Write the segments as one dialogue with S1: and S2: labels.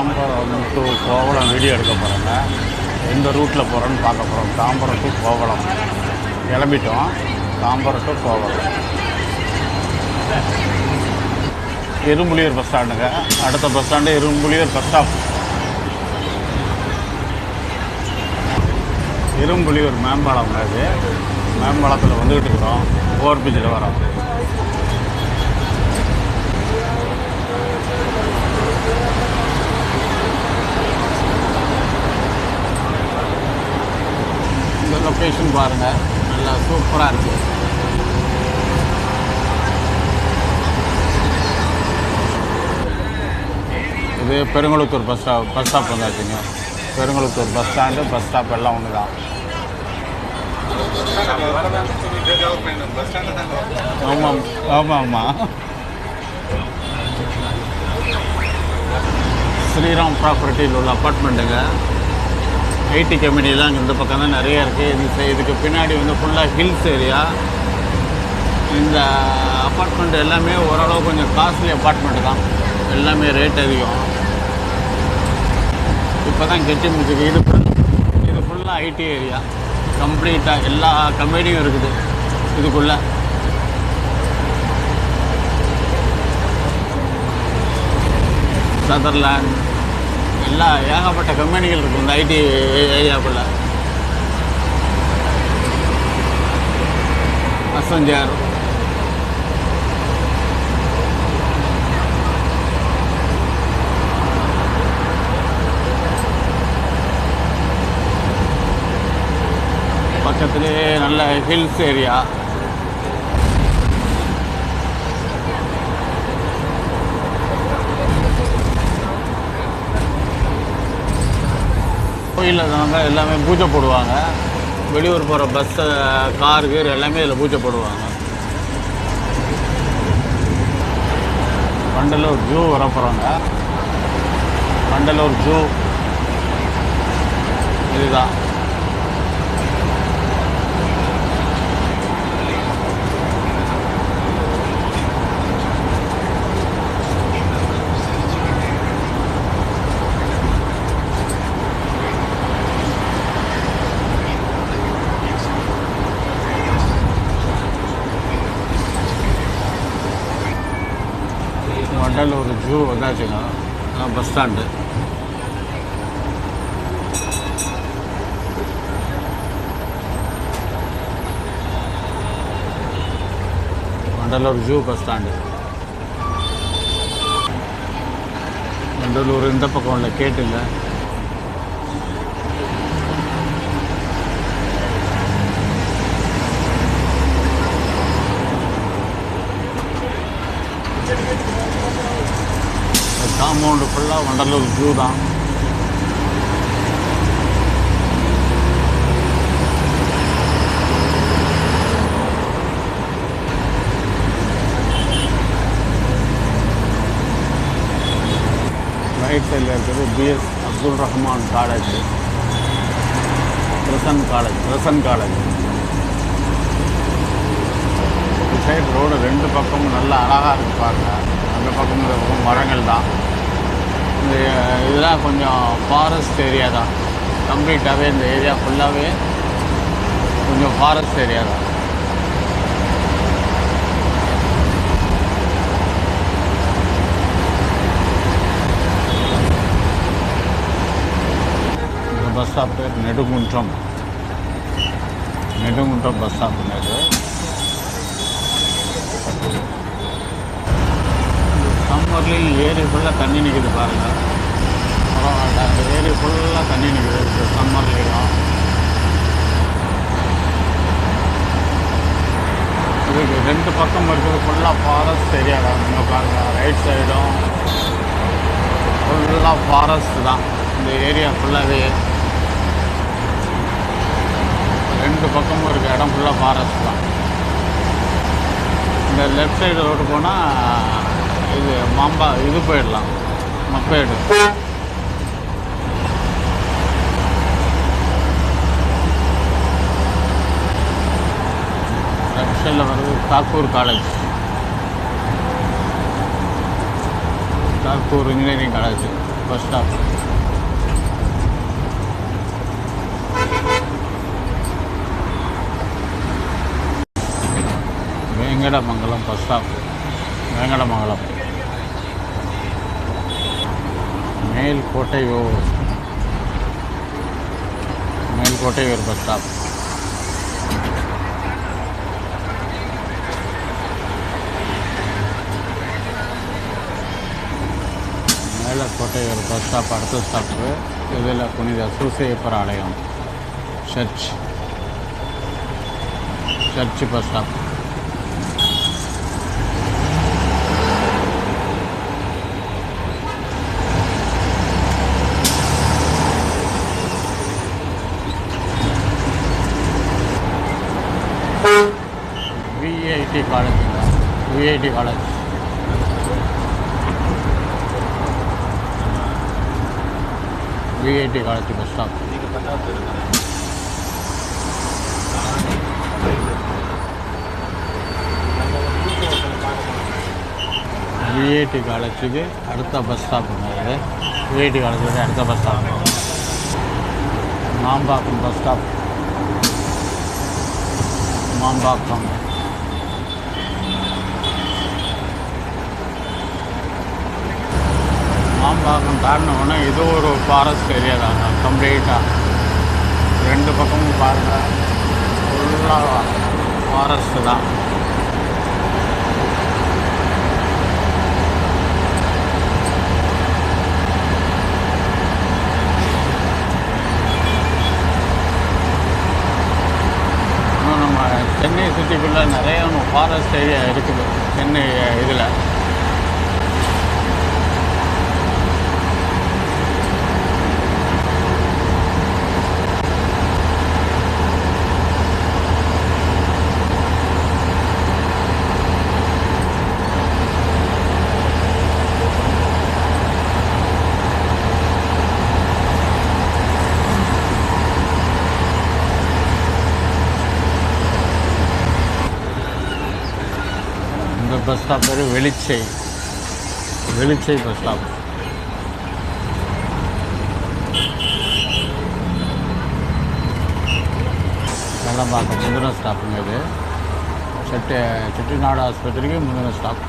S1: Tambaram to Kovalam video எடுக்க போகிறேங்க எந்த ரூட்டில் போகிறோன்னு பார்க்க போகிறோம் தாம்பரம் டு கோவளம். கிளம்பிட்டோம். தாம்பரம் டு கோவளம். எறும்புலியூர் பஸ் ஸ்டாண்டுங்க. அடுத்த bus stand Erumbuliyur bus stop. எறும்புலியூர் மேம்பாலம் அது மேம்பாலத்தில் வந்துக்கிட்டு இருக்கிறோம். ஓவர் பிரிட்ஜில் வரோம் இந்த லொக்கேஷன் பாருங்கள் நல்லா சூப்பராக இருக்குது இது Perungalathur bus stop bus stop வந்தாச்சுங்க. Perungalathur bus stand bus stop எல்லாம் ஒன்று தான் ஆமாம் ஆமாம் ஆமாம் ஸ்ரீராம் ப்ராப்பர்ட்டியில் உள்ள அப்பார்ட்மெண்ட்டுங்க ஐடி கம்பெனிலாம் இந்த பக்கம் தான் நிறைய இருக்குது இது இதுக்கு பின்னாடி வந்து ஃபுல்லாக ஹில்ஸ் ஏரியா இந்த அப்பார்ட்மெண்ட் எல்லாமே ஓரளவு கொஞ்சம் காஸ்ட்லி அப்பார்ட்மெண்ட்டு தான். எல்லாமே ரேட் அதிகம். இப்போ தான் கெட்டி முடிச்சுக்கு இது இது ஃபுல்லாக ஐடி ஏரியா கம்ப்ளீட்டாக எல்லா கம்பெனியும் இருக்குது இதுக்குள்ளே. சதர்லேண்ட் எல்லா ஏகப்பட்ட கம்பெனிகள் இருக்கும் இந்த ஐடி ஏரியாக்குள்ளே. அசஞ்சர் பக்கத்துலேயே நல்ல ஹில்ஸ் ஏரியா கோயிலில் தாங்க எல்லாமே பூஜை போடுவாங்க. வெளியூர் போகிற பஸ்ஸு கார் கீர் எல்லாமே இதில் பூஜை போடுவாங்க. வண்டலூர் ஜூ வர போகிறாங்க வண்டலூர் ஜூ இதுதான் வண்டலூர் ஜூ வந்தாச்சுங்க அதான் bus stand Vandalur zoo bus stand Vandalur இந்த பக்கம் உள்ள கேட்டுங்க காம்பவுண்டு ஃபுல்லாக வண்டலூர் ஜூ தான் ரைட் சைடில் இருக்கிறது பிஎஸ் அப்துல் ரஹ்மான் காலேஜ். பிரசன் காலேஜ் பிரசன் காலேஜ். இந்த சைடு ரோடு ரெண்டு பக்கமும் நல்லா அழகாக இருக்கு பாருங்க. அந்த பக்கம் இந்த பக்கம் மரங்கள் தான். இந்த இதெல்லாம் கொஞ்சம் ஃபாரஸ்ட் ஏரியா தான். கம்ப்ளீட்டாகவே இந்த ஏரியா ஃபுல்லாகவே கொஞ்சம் ஃபாரஸ்ட் ஏரியா தான். இந்த பஸ் ஸ்டாப் பேர் நெடுங்குன்றம். நெடுங்குன்றம் பஸ் ஸ்டாப் இது முதலில் ஏரி ஃபுல்லாக தண்ணி நிற்குது பாருங்கள் பரவாயில்ல அந்த ஏரி ஃபுல்லாக தண்ணி நிற்குது இந்த சம்மர்லேயும் இதுக்கு ரெண்டு பக்கம் இருக்குது. ஃபுல்லாக ஃபாரஸ்ட் ஏரியா தான் நீங்கள் பாருங்கள் ரைட் சைடும் ஃபுல்லாக ஃபாரஸ்ட் தான். இந்த ஏரியா ஃபுல்லாகவே ரெண்டு பக்கமும் இருக்க இடம் ஃபுல்லாக ஃபாரஸ்ட் தான். இந்த லெஃப்ட் சைடு ரோடு போனால் இது மாம்பா இது போயிடலாம். மப்பேடு லெஃப்ட் சைடில் Thakur college Thakur engineering college bus stop Venkatamangalam bus stop Venkatamangalam. Melkottaiyur Melkottaiyur bus stop Melakottaiyur bus stop அடுத்த ஸ்டாப்பு இதில் புனித சூசையப்பர் ஆலயம் church church bus stop VIT college VIT college VIT college bus stop VIT காலேஜுக்கு அடுத்த bus ஸ்டாப்புங்க இது VIT காலேஜுக்கு அடுத்த bus stop Mambakkam bus stop Mambakkam Mambakkam காரணம்னா இது ஒரு ஃபாரஸ்ட் ஏரியா தாங்க கம்ப்ளீட்டாக ரெண்டு பக்கமும் பாருங்க. ஃபுல்லாக ஃபாரஸ்ட்டு தான். இன்னும் நம்ம சென்னை சிட்டிக்குள்ளே நிறைய ஃபாரஸ்ட் ஏரியா இருக்குது. சென்னை இதில். பஸ் ஸ்டாப் பேர் வெளிச்சை வெளிச்சை பஸ் ஸ்டாப். வெள்ளம்பாக்கம் முந்தின ஸ்டாப்புங்க இது செட்டி செட்டிநாடு ஆஸ்பத்திரிக்கு முந்தின ஸ்டாப்.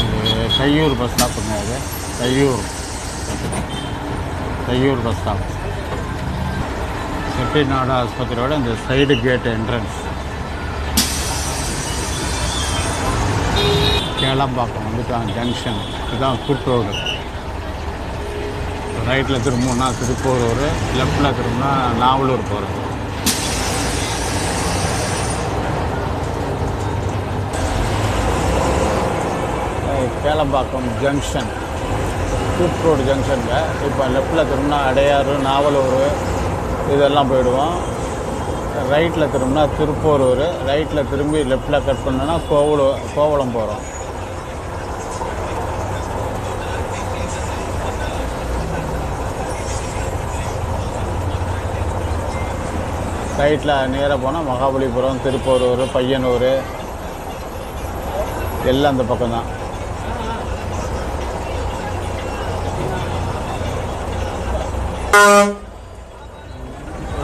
S1: இது கையூர் பஸ் ஸ்டாப்புங்க இது கையூர் கையூர் பஸ் ஸ்டாப். செட்டிநாடு ஆஸ்பத்திரியோட இந்த சைடு கேட் என்ட்ரன்ஸ் கேளம்பாக்கம் வந்துட்டான் ஜங்ஷன் இதுதான் குட் ரைட்டில் திரும்பினா திருப்போரூர் லெஃப்டில் திரும்பினா நாவலூர் போகிறது கேளம்பாக்கம் ஜங்ஷன் குட் ரோடு ஜங்ஷனுங்க இப்போ லெஃப்டில் திரும்பினா அடையாறு நாவலூர் இதெல்லாம் போயிடுவோம். ரைட்டில் திரும்பினா திருப்போரூர் ரைட்டில் திரும்பி லெஃப்டில் கட் பண்ணோன்னா கோவலூர் கோவளம் போகிறோம் ரைட்டில் நேராக போனால் மகாபலிபுரம் திருப்பூரூர் பையனூர். எல்லாம் அந்த பக்கம்தான்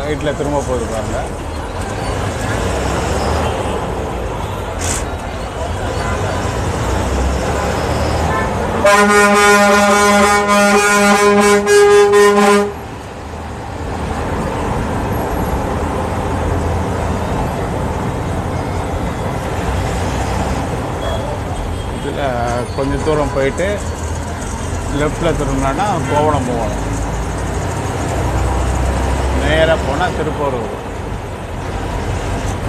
S1: ரைட்டில் திரும்ப போகுது பாருங்க. இதில் கொஞ்சம் தூரம் போயிட்டு லெஃப்டில் திரும்பினா கோவளம் போகணும். நேராக போனால் திருப்பூரூர்.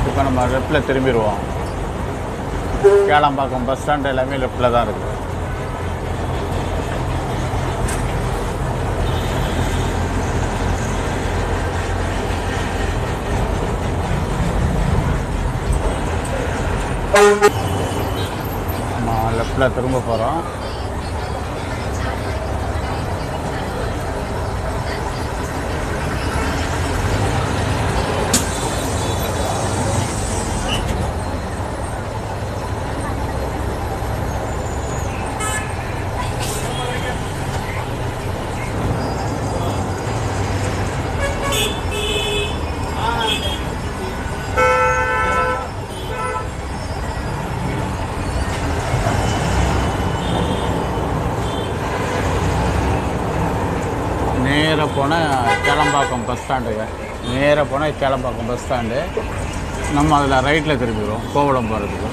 S1: இப்போ நம்ம லெஃப்டில் திரும்பிடுவோம். கேளம்பாக்கம் பஸ் ஸ்டாண்ட் எல்லாமே லெஃப்டில் தான் இருக்குது நம்ம லெஃப்டில் திரும்ப போகிறோம் போனால் கேளம்பாக்கம் பஸ் ஸ்டாண்டுங்க நேராக போனால் கேளம்பாக்கம் பஸ் ஸ்டாண்டு நம்ம அதில் ரைட்டில் திரும்பிடுவோம். கோவளம் போகிறதுக்கு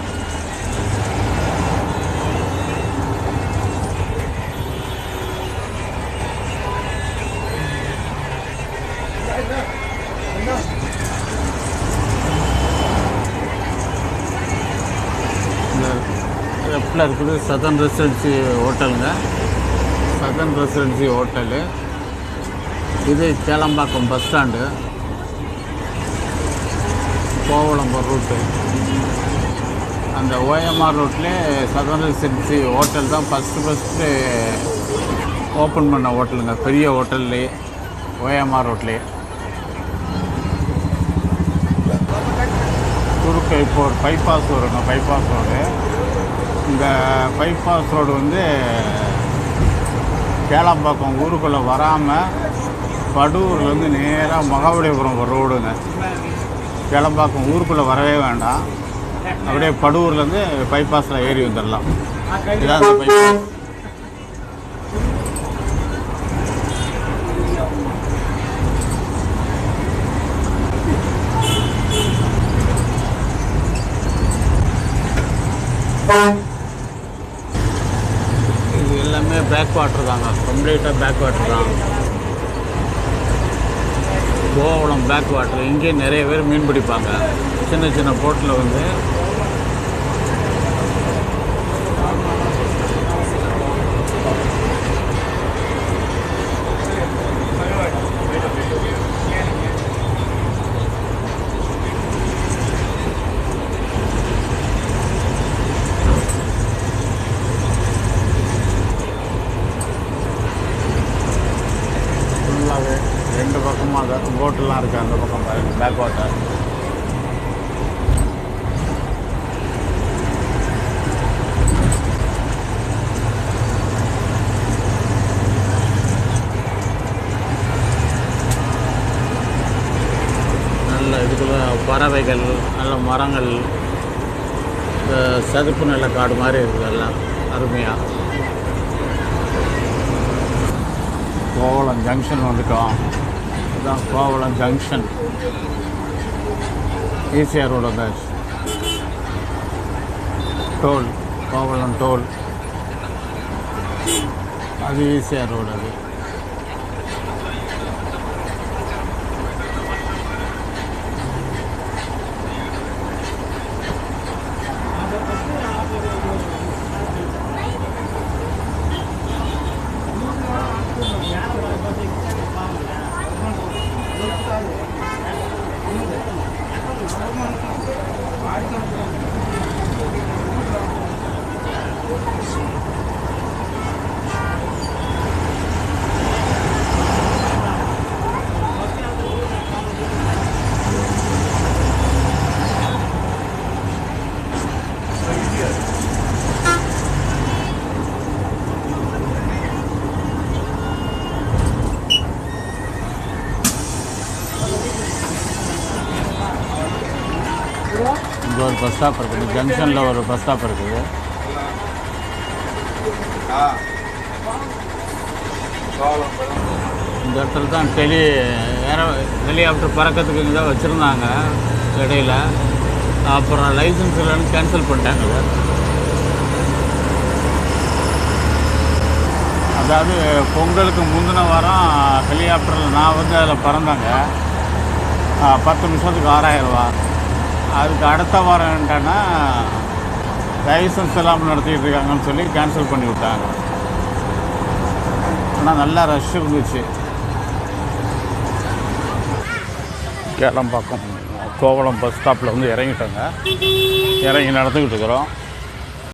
S1: லெஃப்டில் இருக்குது சதன் ரெசிடென்சி ஹோட்டலுங்க சதன் ரெசிடென்சி ஹோட்டலு இது சேலம்பாக்கம் பஸ் ஸ்டாண்டு. கோவளம்பர் ரூட்டு. அந்த ஓஎம்ஆர் ரூட்லேயே சதன் ரெசிடென்சி ஹோட்டல் தான் ஃபஸ்ட்டு ஃபஸ்ட்டு ஓப்பன் பண்ண ஹோட்டலுங்க. பெரிய ஹோட்டல்லே ஓஎம்ஆர் ரோட்லேயே குறுக்க இப்போ ஒரு பைபாஸ் வருங்க பைபாஸ் ரோடு இந்த பைபாஸ் ரோடு வந்து கேளம்பாக்கம் ஊருக்குள்ளே வராமல் படூர்லேருந்து நேராக மகாபலிபுரம் ரோடுங்க. கிளம்பாக்கம் ஊருக்குள்ளே வரவே வேண்டாம். அப்படியே படூர்லேருந்து பைபாஸில் ஏறி வந்துடலாம். இதான் அந்த பைபாஸ் இது எல்லாமே பேக் வாட்டர் தாங்க. கம்ப்ளீட்டாக பேக் வாட்டர் தான். கோவளம் பேக் வாட்டர் இங்கே நிறைய பேர் மீன் பிடிப்பாங்க. சின்ன சின்ன போட்டில் வந்து ஃபுல்லாகவே ரெண்டு பக்கமும் அந்த போட்டெல்லாம் இருக்குது அந்த பக்கம் பாருங்க பேக் வாட்டர் நல்ல இதுக்குள்ள பறவைகள் நல்ல மரங்கள் இந்த சதுப்பு நில காடு மாதிரி இருக்குது எல்லாம் அருமையாக கோவளம் ஜங்ஷன் வந்துட்டோம். இதுதான் கோவளம் ஜங்ஷன் ஈசிஆர் ரோடு அந்த டோல் கோவளம் டோல். அது ஈசிஆர் 말이 안 돼. இங்கே ஒரு பஸ் ஸ்டாப் இருக்குது. ஜங்ஷனில் ஒரு பஸ் ஸ்டாப் இருக்குது. இந்த இடத்துல தான் டெலி ஏற ஹெலிகாப்டர் பறக்கிறதுக்கு இங்கே தான் வச்சுருந்தாங்க. இடையில. அப்புறம் லைசன்ஸ் இல்லைன்னு கேன்சல் பண்ணிட்டாங்க. சார் அதாவது பொங்கலுக்கு முந்தின வாரம் ஹெலிகாப்டரில் நான் வந்து அதில் பறந்தாங்க. பத்து நிமிஷத்துக்கு ஆறாயிரம் ரூபா. அதுக்கு அடுத்த வாரம் என்னன்னா லைசன்ஸ் இல்லாமல் நடத்திட்டு இருக்காங்கன்னு சொல்லி கேன்சல் பண்ணி விட்டாங்க. ஆனால் நல்லா ரஷ் இருந்துச்சு. கேளம்பாக்கம் கோவளம் பஸ் ஸ்டாப்பில் வந்து இறங்கிட்டோங்க. இறங்கி நடந்துக்கிட்டு இருக்கிறோம்.